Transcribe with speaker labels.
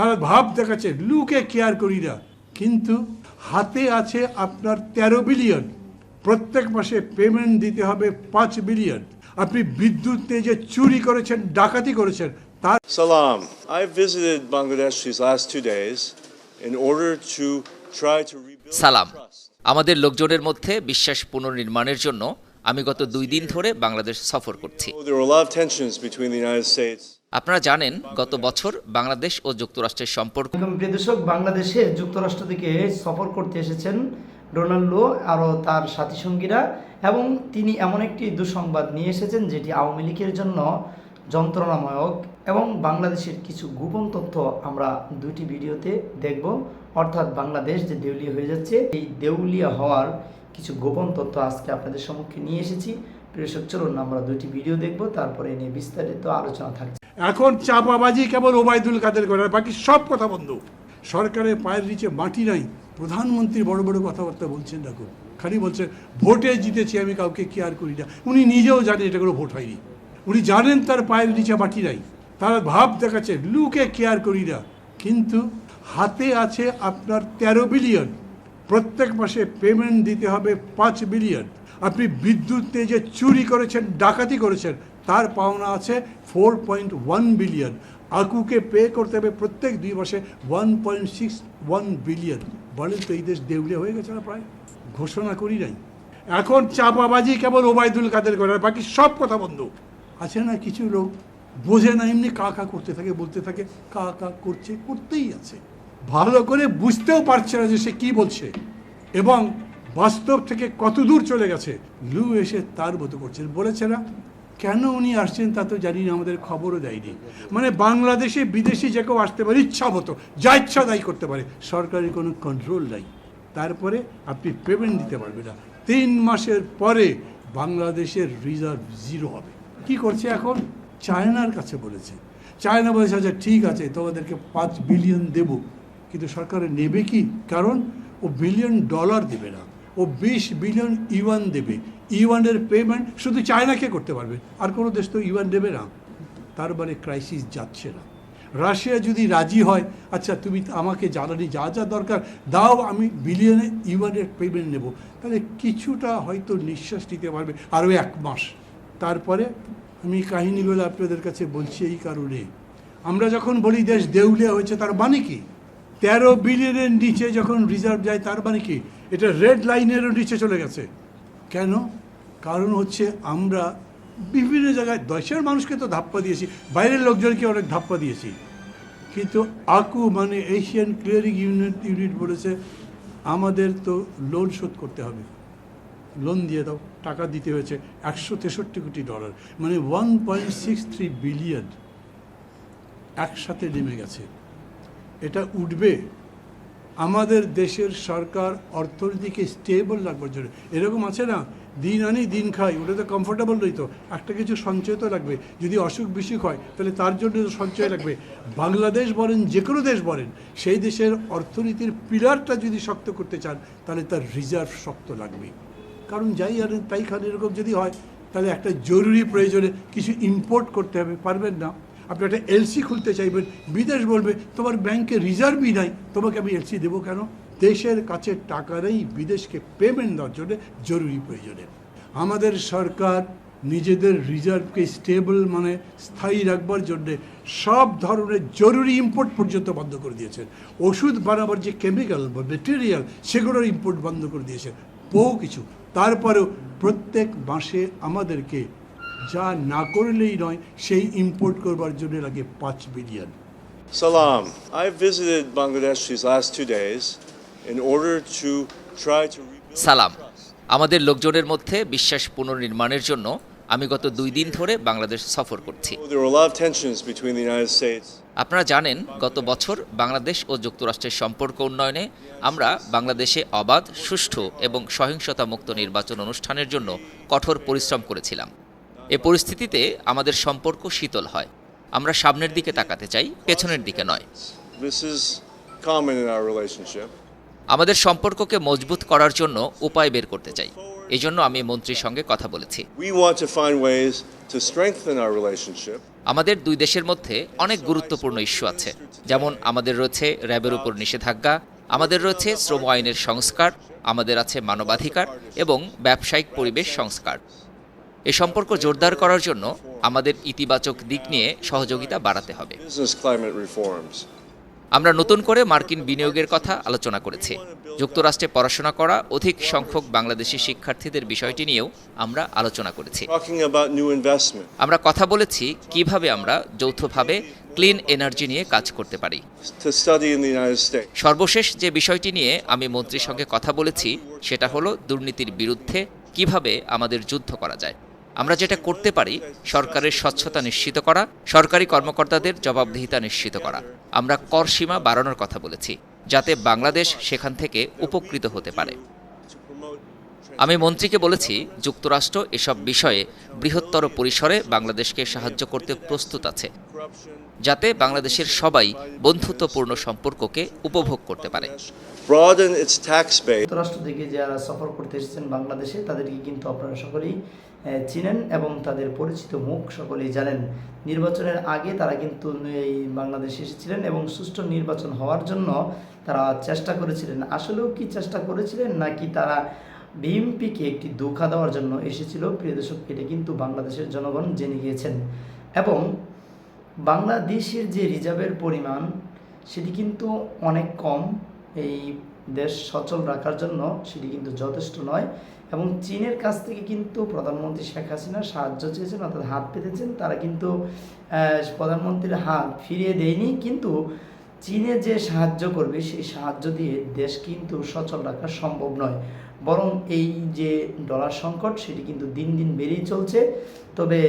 Speaker 1: তারা ভাব দেখাচ্ছে লুকে কেয়ার করি না। কিন্তু হাতে আছে আপনার তেরো বিলিয়ন। প্রত্যেক মাসে পেমেন্ট দিতে হবে পাঁচ বিলিয়ন। আপনি বিদ্যুৎ নিয়ে যে চুরি করেছেন ডাকাতি করেছেন তার.
Speaker 2: I visited Bangladesh these last two days in order to try to rebuild
Speaker 3: সালাম। আমাদের লোকজনের মধ্যে বিশ্বাস পুনর্নির্মাণের জন্য আমি গত দুই দিন ধরে বাংলাদেশ সফর করছি। আপনারা জানেন, গত বছর বাংলাদেশ ও যুক্তরাষ্ট্রের সম্পর্ক।
Speaker 4: দর্শক, বাংলাদেশে যুক্তরাষ্ট্র থেকে সফর করতে এসেছেন ডোনাল্ডো আরও তার সাথী সঙ্গীরা এবং তিনি এমন একটি দুঃসংবাদ নিয়ে এসেছেন যেটি আওয়ামী লীগের জন্য যন্ত্রণাময়ক এবং বাংলাদেশের কিছু গোপন তথ্য আমরা দুটি ভিডিওতে দেখব। অর্থাৎ বাংলাদেশ যে দেউলিয়া হয়ে যাচ্ছে, এই দেউলিয়া হওয়ার কিছু গোপন তথ্য আজকে আপনাদের সম্মুখে নিয়ে এসেছি। প্রিয় চলুন আমরা দুটি ভিডিও দেখব, তারপরে নিয়ে বিস্তারিত আলোচনা থাকছে।
Speaker 1: এখন চাপাবাজি কেবল ওবায়দুল কাদের করে বাকি সব কথা বন্ধ। সরকারের পায়ের নিচে মাটি নাই। প্রধানমন্ত্রী বড় বড় কথাবার্তা বলছেন, দেখো। খালি বলছে, ভোটে জিতেছি, আমি কাউকে কেয়ার করি না। উনি নিজেও জানেন এটা কোনো ভোট হয়নি। উনি জানেন তার পায়ের নিচে মাটি নাই। তার ভাব দেখাচ্ছে, লুকে কেয়ার করি না। কিন্তু হাতে আছে আপনার তেরো বিলিয়ন। প্রত্যেক মাসে পেমেন্ট দিতে হবে পাঁচ বিলিয়ন। আপনি বিদ্যুৎ নিয়ে যে চুরি করেছেন, ডাকাতি করেছেন তার পাওনা আছে ফোর পয়েন্ট ওয়ান বিলিয়ন আকুকে পে করতে হবে প্রত্যেক দুই মাসে one point six one billion বলেন তো এই দেশ দেউলিয়া হয়ে গেছে না প্রায়? ঘোষণা করি নাই। এখন চাপাবাজি কেবল ওবায়দুল কাদের করে বাকি সব কথা বন্ধ। আছে না কিছু লোক? বোঝে না, এমনি কা কা করতে থাকে, বলতে থাকে, কা কা করছে, করতেই আছে। ভালো করে বুঝতেও পারছে না যে সে কি বলছে। এবং বাস্তব থেকে কত দূর চলে গেছে, লু এসে তার মতো করছেন। বলেছে না কেন উনি আসছেন তা তো জানি না, আমাদের খবরও দেয়নি। মানে বাংলাদেশে, বিদেশি যে কেউ আসতে পারে, ইচ্ছা মতো, যা ইচ্ছা দায়ী করতে পারে। সরকারের কোনো কন্ট্রোল নাই। তারপরে আপনি পেমেন্ট দিতে পারবেন না। তিন মাসের পরে বাংলাদেশের রিজার্ভ জিরো হবে। কি করছে এখন? চায়নার কাছে বলেছে। চায়না বলেছে আচ্ছা ঠিক আছে, তোমাদেরকে পাঁচ বিলিয়ন দেব। কিন্তু সরকার নেবে কি? কারণ ও বিলিয়ন ডলার দেবে না। ও বিশ বিলিয়ন ইউয়ান দেবে। ইউয়ানের পেমেন্ট শুধু চায়নাকে করতে পারবে। আর কোনো দেশ তো ইউয়ান দেবে না। তার মানে ক্রাইসিস যাচ্ছে না। রাশিয়া যদি রাজি হয় আচ্ছা তুমি আমাকে জ্বালানি যা যা দরকার দাও, আমি বিলিয়নে ইউয়ানের পেমেন্ট নেব। তাহলে কিছুটা হয়তো নিঃশ্বাস নিতে পারবে আরও এক মাস। তারপরে আমি কাহিনীগুলো আপনাদের কাছে বলছি এই কারণে। আমরা যখন বলি দেশ দেউলিয়া হয়েছে, তার মানে কি? তেরো বিলিয়নের নিচে যখন রিজার্ভ যায়, তার মানে কি? এটা রেড লাইনেরও নিচে চলে গেছে। কেন? কারণ হচ্ছে আমরা বিভিন্ন জায়গায় দেশের মানুষকে তো ধাপ্পা দিয়েছি, বাইরের লোকজনকে অনেক ধাপ্পা দিয়েছি। কিন্তু আকু মানে এশিয়ান ক্লিয়ারিং ইউনিট ইউনিট বলেছে, আমাদের তো লোন শোধ করতে হবে। লোন দিয়ে দাও, টাকা দিতে হয়েছে একশো তেষট্টি কোটি ডলার মানে one point six three billion একসাথে নেমে গেছে। এটা উঠবে। আমাদের দেশের সরকার অর্থনীতিকে স্টেবল রাখবার জন্য। এরকম আছে না, দিন আনি, দিন খাই, ওটা তো কমফোর্টেবল নই তো। একটা কিছু সঞ্চয় তো লাগবে। যদি অসুখ বিসুখ হয়, তাহলে তার জন্য সঞ্চয় লাগবে। বাংলাদেশ বলেন যে কোনো দেশ বলেন, সেই দেশের অর্থনীতির পিলারটা যদি শক্ত করতে চান, তাহলে তার রিজার্ভ শক্ত লাগবে। কারণ যাই আর তাই খান এরকম যদি হয়, তাহলে একটা জরুরি প্রয়োজনে কিছু ইম্পোর্ট করতে হবে, পারবেন না? আপনি একটা এলসি খুলতে চাইবেন, বিদেশ বলবে, তোমার ব্যাংকে রিজার্ভই নাই, তোমাকে আমি এলসি দেবো কেন? দেশের কাছে টাকা নেই, বিদেশকে পেমেন্ট দেওয়ার জন্য জরুরি প্রয়োজনে। আমাদের সরকার নিজেদের রিজার্ভকে স্টেবল মানে স্থায়ী রাখবার জন্যে সব ধরনের জরুরি ইম্পোর্ট পর্যন্ত বন্ধ করে দিয়েছেন ওষুধ বানাবার যে কেমিক্যাল বা মেটেরিয়াল সেগুলোর ইম্পোর্ট বন্ধ করে দিয়েছেন বহু কিছু। তারপরেও প্রত্যেক মাসে আমাদেরকে যা না করলেই নয় সেই ইম্পোর্ট করবার জন্য লাগে পাঁচ billion
Speaker 2: Salam. I visited Bangladesh these last two days in order to try to rebuild
Speaker 3: সালাম আমাদের লোকজনের মধ্যে বিশ্বাস পুনর্নির্মাণের জন্য আমি গত দুই দিন ধরে বাংলাদেশ সফর করছি।
Speaker 2: States
Speaker 3: আপনারা জানেন গত বছর বাংলাদেশ ও যুক্তরাষ্ট্রের সম্পর্ক উন্নয়নে আমরা বাংলাদেশে অবাধ সুষ্ঠু এবং সহিংসতা মুক্ত নির্বাচন অনুষ্ঠানের জন্য কঠোর পরিশ্রম করেছিলাম। এ পরিস্থিতিতে আমাদের সম্পর্ক শীতল হয়। আমরা সামনের দিকে তাকাতে চাই পেছনের দিকে নয়. আমাদের সম্পর্ককে মজবুত করার জন্য উপায় বের করতে চাই। এজন্য আমি মন্ত্রীর সঙ্গে কথা বলেছি. আমাদের দুই দেশের মধ্যে অনেক গুরুত্বপূর্ণ ইস্যু আছে। যেমন আমাদের রয়েছে র্যাবের উপর নিষেধাজ্ঞা আমাদের রয়েছে শ্রম আইনের সংস্কার আমাদের আছে মানবাধিকার এবং ব্যবসায়িক পরিবেশ সংস্কার। এ সম্পর্ক জোরদার করার জন্য আমাদের ইতিবাচক দিক নিয়ে সহযোগিতা বাড়াতে হবে। আমরা নতুন করে মার্কিন বিনিয়োগের কথা আলোচনা করেছি। যুক্তরাষ্ট্রে পড়াশোনা করা অধিক সংখ্যক বাংলাদেশি শিক্ষার্থীদের বিষয়টি নিয়েও আমরা আলোচনা করেছি. আমরা কথা বলেছি কীভাবে আমরা যৌথভাবে ক্লিন এনার্জি নিয়ে কাজ করতে পারি. সর্বশেষ যে বিষয়টি নিয়ে আমি মন্ত্রীর সঙ্গে কথা বলেছি সেটা হলো দুর্নীতির বিরুদ্ধে কীভাবে আমাদের যুদ্ধ করা যায়। আমরা যেটা করতে পারি সরকারের স্বচ্ছতা নিশ্চিত করা সরকারি কর্মকর্তাদের জবাবদিহিতা নিশ্চিত করা। আমরা কর সীমা বাড়ানোর কথা বলেছি যাতে বাংলাদেশ সেখান থেকে উপকৃত হতে পারে। আমি মন্ত্রীকে বলেছি যুক্তরাষ্ট্র এসব বিষয়ে বৃহত্তর পরিসরে বাংলাদেশকে সাহায্য করতে প্রস্তুত আছে যাতে বাংলাদেশের সবাই বন্ধুত্বপূর্ণ সম্পর্ককে উপভোগ করতে পারে.
Speaker 4: যুক্তরাষ্ট্র থেকে যারা সফর করতে এসেছেন বাংলাদেশে তাদেরকে কিন্তু আপনারা সকলেই চিনেন এবং তাদের পরিচিত মুখ সকলেই জানেন। নির্বাচনের আগে তারা কিন্তু এই বাংলাদেশে এসেছিলেন এবং সুষ্ঠু নির্বাচন হওয়ার জন্য তারা চেষ্টা করেছিলেন। আসলেও কি চেষ্টা করেছিলেন নাকি তারা বিএমপিকে একটি ধোঁকা দেওয়ার জন্য এসেছিল? প্রিয় দর্শক, এটা কিন্তু বাংলাদেশের জনগণ জেনে গিয়েছেন। এবং বাংলাদেশের যে রিজার্ভের পরিমাণ, সেটি কিন্তু অনেক কম। এই দেশ সচল রাখার জন্য সেটি কিন্তু যথেষ্ট নয়। এবং চীনের কাছ থেকে কিন্তু প্রধানমন্ত্রী শেখ হাসিনা সাহায্য চেয়েছেন, অর্থাৎ হাত পেতেছেন। তারা কিন্তু প্রধানমন্ত্রীর হাত ফিরিয়ে দেয়নি। কিন্তু চীনে যে সাহায্য করবে, সেই সাহায্য দিয়ে দেশ কিন্তু সচল রাখা সম্ভব নয়। বরং এই যে ডলার সংকট, সেটি কিন্তু দিন দিন বেড়েই চলছে। তবে